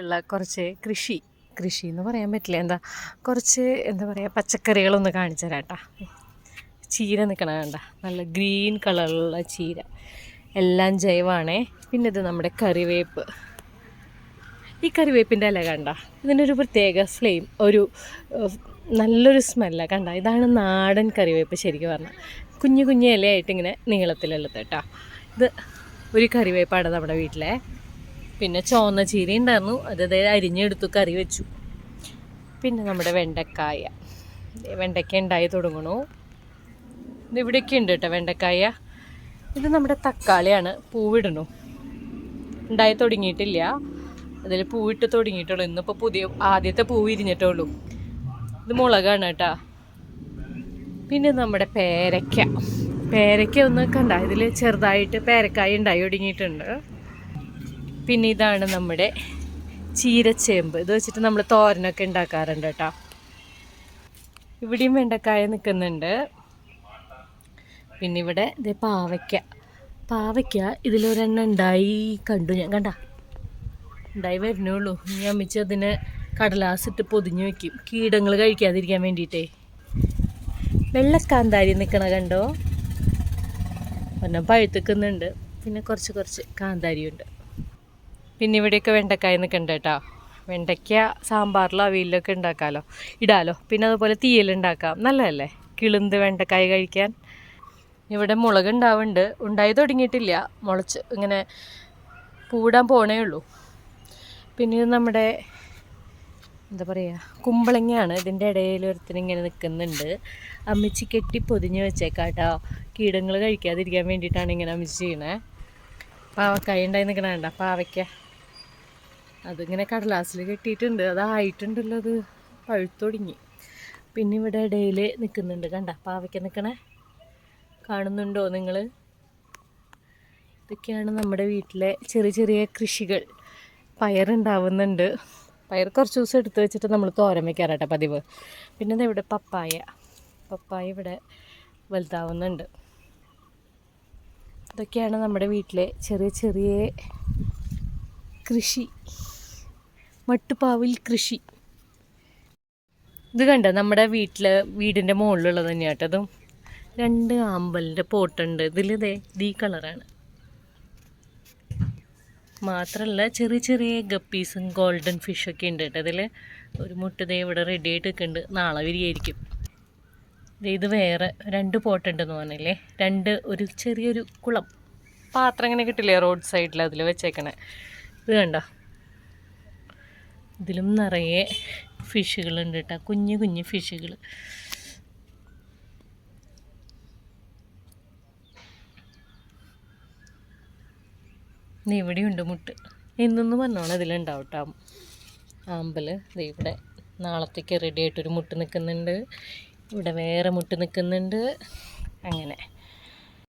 വീട്ടിലുള്ള കുറച്ച് കൃഷി കൃഷി എന്ന് പറയാൻ പറ്റില്ല. എന്താ കുറച്ച് എന്താ പറയുക പച്ചക്കറികളൊന്ന് കാണിച്ചു തരാം കേട്ടോ ചീര നിൽക്കണ കണ്ട നല്ല ഗ്രീൻ കളറുള്ള ചീര. എല്ലാം ജൈവാണേ. പിന്നെ ഇത് നമ്മുടെ കറിവേപ്പ്. ഈ കറിവേപ്പിന്റെ ഇല കണ്ട ഇതിനൊരു പ്രത്യേക ഫ്ലെയിം ഒരു നല്ലൊരു സ്മെല്ല കണ്ട ഇതാണ് നാടൻ കറിവേപ്പ് ശരിക്കും പറഞ്ഞാൽ കുഞ്ഞു കുഞ്ഞു ഇലയായിട്ട് ഇങ്ങനെ നീളത്തിലുള്ളത് കേട്ടോ. ഇത് ഒരു കറിവേപ്പാണ് നമ്മുടെ വീട്ടിലെ. പിന്നെ ചുവന്ന ചീര ഉണ്ടായിരുന്നു. അത് അരിഞ്ഞെടുത്തു കറി വെച്ചു. പിന്നെ നമ്മുടെ വെണ്ടക്കായ. വെണ്ടയ്ക്ക ഉണ്ടായി തുടങ്ങണു. ഇവിടെയൊക്കെ ഉണ്ട് കേട്ടോ വെണ്ടക്കായ. ഇത് നമ്മുടെ തക്കാളിയാണ്. പൂവിടണു. ഉണ്ടായി തുടങ്ങിയിട്ടില്ല. അതിൽ പൂവിട്ട് തുടങ്ങിയിട്ടുള്ളൂ. ഇന്നിപ്പോൾ പുതിയ ആദ്യത്തെ പൂ വിരിഞ്ഞിട്ടുള്ളൂ ഇത് മുളകാണ് കേട്ടോ. പിന്നെ നമ്മുടെ പേരയ്ക്ക. പേരയ്ക്ക ഒന്ന് കണ്ട? ഇതിൽ ചെറുതായിട്ട് പേരക്കായ ഉണ്ടായി തുടങ്ങിയിട്ടുണ്ട് പിന്നെ ഇതാണ് നമ്മുടെ ചീരച്ചേമ്പ്. ഇത് വെച്ചിട്ട് നമ്മൾ തോരനൊക്കെ ഉണ്ടാക്കാറുണ്ട് കേട്ടോ. ഇവിടെയും വെണ്ടക്കായ നിൽക്കുന്നുണ്ട് പിന്നെ ഇവിടെ ഇത് പാവയ്ക്ക. പാവയ്ക്ക ഇതിലൊരെണ്ണം ഉണ്ടായി കണ്ടു ഞാൻ. കണ്ട? ഉണ്ടായി വരുന്നുള്ളൂ ഇനി അമ്മിച്ച് അതിനെ കടലാസിട്ട് പൊതിഞ്ഞു വെക്കും. കീടങ്ങൾ കഴിക്കാതിരിക്കാൻ വേണ്ടിയിട്ടേ. വെള്ളക്കാന്താരി നിൽക്കണ കണ്ടോ? ഒരെണ്ണം പഴുത്തിക്കുന്നുണ്ട് പിന്നെ കുറച്ച് കുറച്ച് കാന്താരിയുണ്ട്. പിന്നെ ഇവിടെയൊക്കെ വെണ്ടക്കായ നിൽക്കണ്ട കേട്ടോ. വെണ്ടയ്ക്ക സാമ്പാറിലോ അവിയലിലൊക്കെ ഉണ്ടാക്കാമല്ലോ ഇടാലോ. പിന്നെ അതുപോലെ തീയലുണ്ടാക്കാം നല്ലതല്ലേ? കിളുന്ത് വെണ്ടക്കായ കഴിക്കാൻ. ഇവിടെ മുളക് ഉണ്ടാവുന്നുണ്ട്. ഉണ്ടായി തുടങ്ങിയിട്ടില്ല. മുളച്ച് ഇങ്ങനെ പൂടാൻ പോണേ ഉള്ളൂ. പിന്നെ ഇത് നമ്മുടെ എന്താ പറയുക കുമ്പളങ്ങയാണ്. ഇതിന്റെ ഇടയിൽ ഒരുത്തിന് ഇങ്ങനെ നിൽക്കുന്നുണ്ട്. അമ്മച്ചി കെട്ടി പൊതിഞ്ഞ് വെച്ചേക്കാട്ടോ കീടങ്ങൾ കഴിക്കാതിരിക്കാൻ വേണ്ടിയിട്ടാണ് ഇങ്ങനെ അമ്മച്ചി ചെയ്യണേ. പാവക്കായ ഉണ്ടായി നിൽക്കണ വേണ്ട പാവയ്ക്ക. അതിങ്ങനെ കടലാസിൽ കെട്ടിയിട്ടുണ്ട്. അതായിട്ടുണ്ടല്ലോ അത്. പഴുത്തൊടുങ്ങി പിന്നെ ഇവിടെ ഇടയിൽ നിൽക്കുന്നുണ്ട് കണ്ട. പാവയ്ക്ക നിൽക്കണേ കാണുന്നുണ്ടോ നിങ്ങൾ ഇതൊക്കെയാണ് നമ്മുടെ വീട്ടിലെ ചെറിയ ചെറിയ കൃഷികൾ. പയറുണ്ടാവുന്നുണ്ട് പയർ കുറച്ച് ദിവസം എടുത്ത് വെച്ചിട്ട് നമ്മൾ തോരൻ വെക്കാറാട്ടെ പതിവ്. പിന്നെ ഇവിടെ പപ്പായ. പപ്പായ ഇവിടെ വലുതാവുന്നുണ്ട്. ഇതൊക്കെയാണ് നമ്മുടെ വീട്ടിലെ ചെറിയ ചെറിയ കൃഷി. മട്ടുപാവിൽ കൃഷി. ഇത് കണ്ട? നമ്മുടെ വീട്ടിൽ വീടിന്റെ മുകളിലുള്ളത് തന്നെയാണ് കേട്ടോ. അതും രണ്ട് ആമ്പലിന്റെ പോട്ടുണ്ട്. ഇതിൽ ഇതേ ഈ കളറാണ്. മാത്രമല്ല ചെറിയ ചെറിയ ഗപ്പീസും ഗോൾഡൻ ഫിഷൊക്കെ ഉണ്ട് കേട്ടോ. ഇതിൽ ഒരു മുട്ട ദേ ഇവിടെ റെഡി ആയിട്ട് നിൽക്കുന്നുണ്ട്. നാളെ വിരിയായിരിക്കും. ഇത് വേറെ രണ്ട് പോട്ടുണ്ടെന്ന് പറഞ്ഞില്ലേ? രണ്ട് ഒരു ചെറിയൊരു കുളം. പാത്രം ഇങ്ങനെ കിട്ടില്ലേ? റോഡ് സൈഡിൽ അതിൽ വെച്ചേക്കണേ. ഇത് കണ്ടോ? ഇതിലും നിറയെ ഫിഷുകളുണ്ട് കേട്ടോ കുഞ്ഞു കുഞ്ഞു ഫിഷുകൾ ഇവിടെ ഇവിടെയുണ്ട് മുട്ട്. ഇന്നൊന്ന് വന്നോളാം ഇതിലുണ്ടാവും കേട്ടോ ആമ്പൽ ഇവിടെ നാളത്തേക്ക് റെഡി ആയിട്ടൊരു മുട്ട് നിൽക്കുന്നുണ്ട് ഇവിടെ വേറെ മുട്ട് നിൽക്കുന്നുണ്ട് അങ്ങനെ.